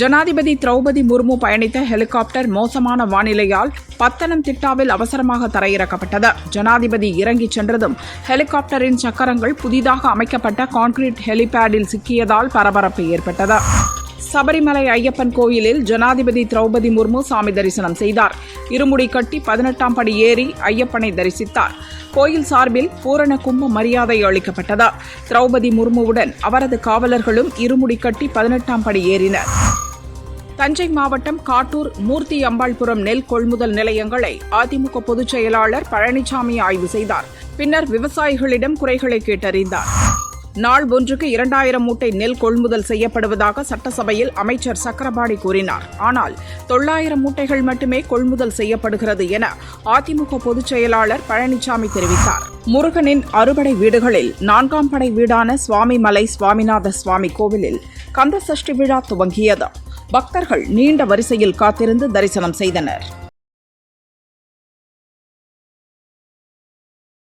ஜனாதிபதி திரௌபதி முர்மு பயணித்த ஹெலிகாப்டர் மோசமான வானிலையால் பத்தனம்திட்டாவில் அவசரமாக தரையிறக்கப்பட்டது. ஜனாதிபதி இறங்கிச் சென்றதும் ஹெலிகாப்டரின் சக்கரங்கள் புதிதாக அமைக்கப்பட்ட கான்கிரீட் ஹெலிபேடில் சிக்கியதால் பரபரப்பு ஏற்பட்டது. சபரிமலை ஐயப்பன் கோயிலில் ஜனாதிபதி திரௌபதி முர்மு சாமி தரிசனம் செய்தார். இருமுடி கட்டி பதினெட்டாம் படி ஏறி ஐயப்பனை தரிசித்தார். கோயில் சார்பில் பூரண கும்ப மரியாதை அளிக்கப்பட்டது. திரௌபதி முர்முவுடன் அவரது காவலர்களும் இருமுடி கட்டி பதினெட்டாம் படி ஏறினர். தஞ்சை மாவட்டம் காட்டூர் மூர்த்தி அம்பாள்புரம் நெல் கொள்முதல் நிலையங்களை அதிமுக பொதுச் செயலாளர் பழனிசாமி ஆய்வு செய்தார். பின்னர் விவசாயிகளிடம் குறைகளை கேட்டறிந்தார். நாள் ஒன்றுக்கு இரண்டாயிரம் மூட்டை நெல் கொள்முதல் செய்யப்படுவதாக சட்டசபையில் அமைச்சர் சக்கரபாணி கூறினார். ஆனால் தொள்ளாயிரம் மூட்டைகள் மட்டுமே கொள்முதல் செய்யப்படுகிறது என அதிமுக பொதுச் செயலாளர் பழனிசாமி தெரிவித்தார். முருகனின் அறுபடை வீடுகளில் நான்காம் படை வீடான சுவாமிமலை சுவாமிநாத சுவாமி கோவிலில் கந்த சஷ்டி விழா துவங்கியது. பக்தர்கள் நீண்ட வரிசையில் காத்திருந்து தரிசனம் செய்தனர்.